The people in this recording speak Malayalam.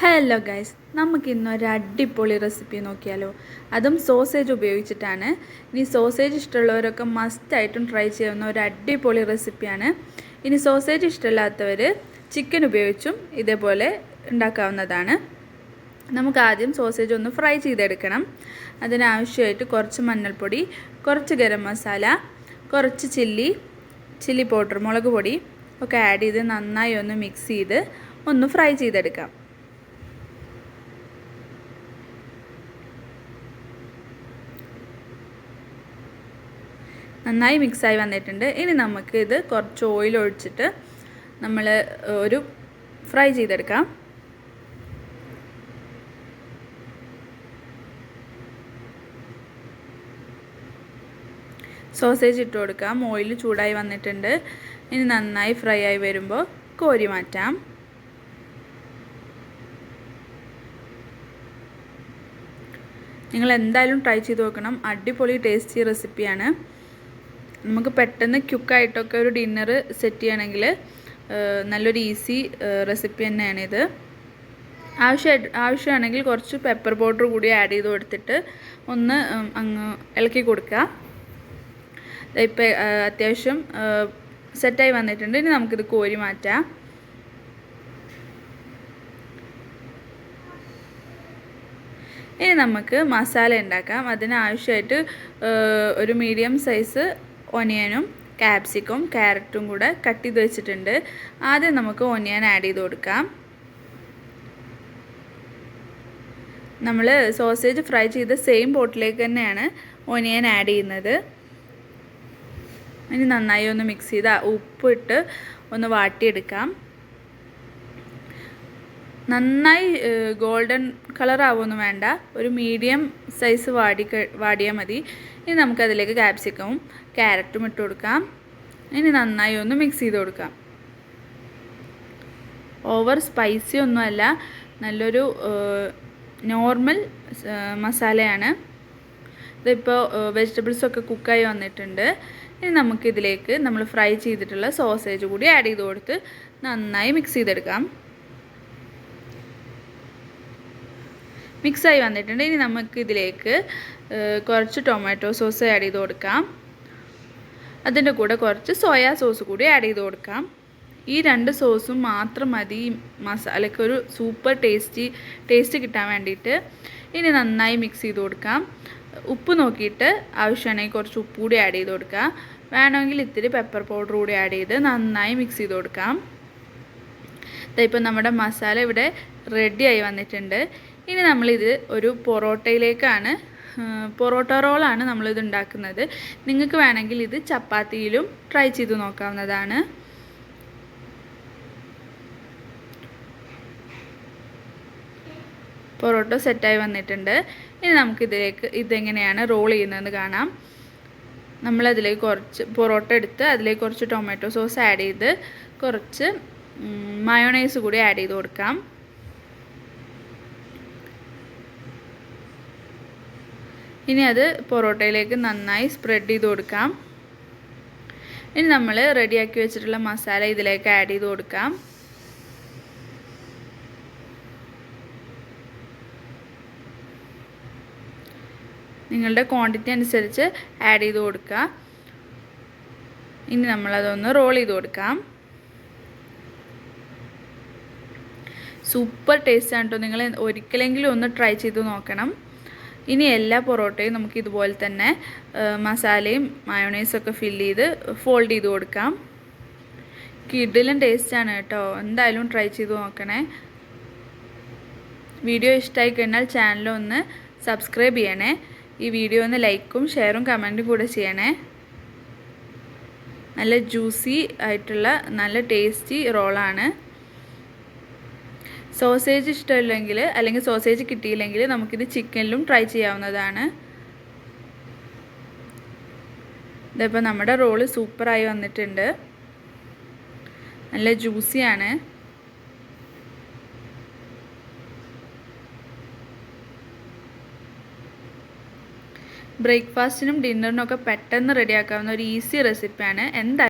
ഹലോ ഗൈസ് നമുക്ക് ഇന്നൊരു അടിപൊളി റെസിപ്പി നോക്കിയാലോ? അതും സോസേജ് ഉപയോഗിച്ചിട്ടാണ്. ഇനി സോസേജ് ഇഷ്ടമുള്ളവരൊക്കെ മസ്റ്റായിട്ടും ട്രൈ ചെയ്യുന്ന ഒരു അടിപൊളി റെസിപ്പിയാണ് ഇനി സോസേജ് ഇഷ്ടമില്ലാത്തവർ ചിക്കൻ ഉപയോഗിച്ചും ഇതേപോലെ ഉണ്ടാക്കാവുന്നതാണ്. നമുക്ക് ആദ്യം സോസേജ് ഒന്ന് ഫ്രൈ ചെയ്തെടുക്കണം. അതിനാവശ്യമായിട്ട് കുറച്ച് മഞ്ഞൾപ്പൊടി കുറച്ച് ഗരം മസാല കുറച്ച് ചില്ലി ചില്ലി പൗഡർ മുളക് പൊടി ഒക്കെ ആഡ് ചെയ്ത് നന്നായി ഒന്ന് മിക്സ് ചെയ്ത് ഒന്ന് ഫ്രൈ ചെയ്തെടുക്കാം. നന്നായി മിക്സായി വന്നിട്ടുണ്ട്. ഇനി നമുക്ക് ഇത് കുറച്ച് ഓയിൽ ഒഴിച്ചിട്ട് നമ്മൾ ഒരു ഫ്രൈ ചെയ്തെടുക്കാം. സോസേജ് ഇട്ട് കൊടുക്കാം. ഓയിൽ ചൂടായി വന്നിട്ടുണ്ട്. ഇനി നന്നായി ഫ്രൈ ആയി വരുമ്പോൾ കോരി മാറ്റാം. നിങ്ങൾ എന്തായാലും ട്രൈ ചെയ്ത് നോക്കണം. അടിപൊളി ടേസ്റ്റി റെസിപ്പിയാണ് നമുക്ക് പെട്ടെന്ന് ക്യുക്കായിട്ടൊക്കെ ഒരു ഡിന്നർ സെറ്റ് ചെയ്യണമെങ്കിൽ നല്ലൊരു ഈസി റെസിപ്പി തന്നെയാണിത്. ആവശ്യമായിട്ട് ആവശ്യമാണെങ്കിൽ കുറച്ച് പെപ്പർ പൗഡർ കൂടി ആഡ് ചെയ്ത് കൊടുത്തിട്ട് ഒന്ന് അങ്ങ് ഇളക്കി കൊടുക്കുക. ഇപ്പം അത്യാവശ്യം സെറ്റായി വന്നിട്ടുണ്ട്. ഇനി നമുക്കിത് കോരി മാറ്റാം. ഇനി നമുക്ക് മസാല ഉണ്ടാക്കാം. അതിനാവശ്യമായിട്ട് ഒരു മീഡിയം സൈസ് ഒനിയനും ക്യാപ്സിക്കും ക്യാരറ്റും കൂടെ കട്ട് ചെയ്ത് വെച്ചിട്ടുണ്ട്. ആദ്യം നമുക്ക് ഒനിയൻ ആഡ് ചെയ്ത് കൊടുക്കാം. നമ്മൾ സോസേജ് ഫ്രൈ ചെയ്ത സെയിം ബോട്ടിലേക്ക് തന്നെയാണ് ഒനിയൻ ആഡ് ചെയ്യുന്നത്. ഇനി നന്നായി ഒന്ന് മിക്സ് ചെയ്ത് ഉപ്പിട്ട് ഒന്ന് വാട്ടിയെടുക്കാം. നന്നായി ഗോൾഡൻ കളർ വേണ്ട. ഒരു മീഡിയം സൈസ് വാടി വാടിയാൽ മതി. ഇനി നമുക്കതിലേക്ക് കാപ്സിക്കവും ക്യാരറ്റും ഇട്ട് കൊടുക്കാം. ഇനി നന്നായി ഒന്ന് മിക്സ് ചെയ്ത് കൊടുക്കാം. ഓവർ സ്പൈസി ഒന്നുമല്ല നല്ലൊരു നോർമൽ മസാലയാണ്. ഇതിപ്പോൾ വെജിറ്റബിൾസൊക്കെ കുക്കായി വന്നിട്ടുണ്ട്. ഇനി നമുക്കിതിലേക്ക് നമ്മൾ ഫ്രൈ ചെയ്തിട്ടുള്ള സോസേജ് കൂടി ആഡ് ചെയ്ത് കൊടുത്ത് നന്നായി മിക്സ് ചെയ്തെടുക്കാം. മിക്സായി വന്നിട്ടുണ്ട്. ഇനി നമുക്ക് ഇതിലേക്ക് കുറച്ച് ടൊമാറ്റോ സോസ് ആഡ് ചെയ്ത് കൊടുക്കാം. അതിന്റെ കൂടെ കുറച്ച് സോയാ സോസ് കൂടി ആഡ് ചെയ്ത് കൊടുക്കാം. ഈ രണ്ട് സോസും മാത്രം മതി. മസാലയ്ക്ക് ഒരു സൂപ്പർ ടേസ്റ്റി ടേസ്റ്റ് കിട്ടാൻ വേണ്ടിയിട്ട്. ഇനി നന്നായി മിക്സ് ചെയ്ത് കൊടുക്കാം. ഉപ്പ് നോക്കിയിട്ട് ആവശ്യമാണെങ്കിൽ കുറച്ച് ഉപ്പ് കൂടി ആഡ് ചെയ്ത് കൊടുക്കാം. വേണമെങ്കിൽ ഇത്തിരി പെപ്പർ പൗഡർ കൂടി ആഡ് ചെയ്ത് നന്നായി മിക്സ് ചെയ്ത് കൊടുക്കാം. ഇപ്പം നമ്മുടെ മസാല ഇവിടെ റെഡിയായി വന്നിട്ടുണ്ട്. ഇനി നമ്മളിത് ഒരു പൊറോട്ടയിലേക്കാണ് പൊറോട്ട റോളാണ് നമ്മളിത് ഉണ്ടാക്കുന്നത്. നിങ്ങൾക്ക് വേണമെങ്കിൽ ഇത് ചപ്പാത്തിയിലും ട്രൈ ചെയ്ത് നോക്കാവുന്നതാണ്. പൊറോട്ട സെറ്റായി വന്നിട്ടുണ്ട്. ഇനി നമുക്കിതിലേക്ക് ഇതെങ്ങനെയാണ് റോൾ ചെയ്യുന്നതെന്ന് കാണാം. നമ്മളതിലേക്ക് കുറച്ച് പൊറോട്ട എടുത്ത് അതിലേക്ക് കുറച്ച് ടൊമാറ്റോ സോസ് ആഡ് ചെയ്ത് കുറച്ച് മയോണൈസ് കൂടി ആഡ് ചെയ്ത് കൊടുക്കാം. ഇനി അത് പൊറോട്ടയിലേക്ക് നന്നായി സ്പ്രെഡ് ചെയ്ത് കൊടുക്കാം. ഇനി നമ്മൾ റെഡിയാക്കി വെച്ചിട്ടുള്ള മസാല ഇതിലേക്ക് ആഡ് ചെയ്ത് കൊടുക്കാം. നിങ്ങളുടെ ക്വാണ്ടിറ്റി അനുസരിച്ച് ആഡ് ചെയ്ത് കൊടുക്കുക. ഇനി നമ്മളതൊന്ന് റോൾ ചെയ്ത് കൊടുക്കാം. സൂപ്പർ ടേസ്റ്റ് ആണ് കേട്ടോ നിങ്ങൾ ഒരിക്കലെങ്കിലും ഒന്ന് ട്രൈ ചെയ്ത് നോക്കണം. ഇനി എല്ലാ പൊറോട്ടയും നമുക്ക് ഇതുപോലെ തന്നെ മസാലയും മയോണൈസൊക്കെ ഫില്ല് ചെയ്ത് ഫോൾഡ് ചെയ്ത് കൊടുക്കാം. കിഡിലും ടേസ്റ്റാണ് കേട്ടോ. എന്തായാലും ട്രൈ ചെയ്ത് നോക്കണേ. വീഡിയോ ഇഷ്ടമായി കഴിഞ്ഞാൽ ചാനലൊന്ന് സബ്സ്ക്രൈബ് ചെയ്യണേ. ഈ വീഡിയോ ഒന്ന് ലൈക്കും ഷെയറും കമന്റും കൂടെ ചെയ്യണേ. നല്ല ജ്യൂസി ആയിട്ടുള്ള നല്ല ടേസ്റ്റി റോളാണ് സോസേജ് ഇഷ്ടമില്ലെങ്കിൽ അല്ലെങ്കിൽ സോസേജ് കിട്ടിയില്ലെങ്കിൽ നമുക്കിത് ചിക്കനിലും ട്രൈ ചെയ്യാവുന്നതാണ്. ഇതിപ്പോൾ നമ്മുടെ റോൾ സൂപ്പറായി വന്നിട്ടുണ്ട്. നല്ല ജ്യൂസിയാണ് ബ്രേക്ക്ഫാസ്റ്റിനും ഡിന്നറിനും ഒക്കെ പെട്ടെന്ന് റെഡിയാക്കാവുന്ന ഒരു ഈസി റെസിപ്പിയാണ് എന്തായാലും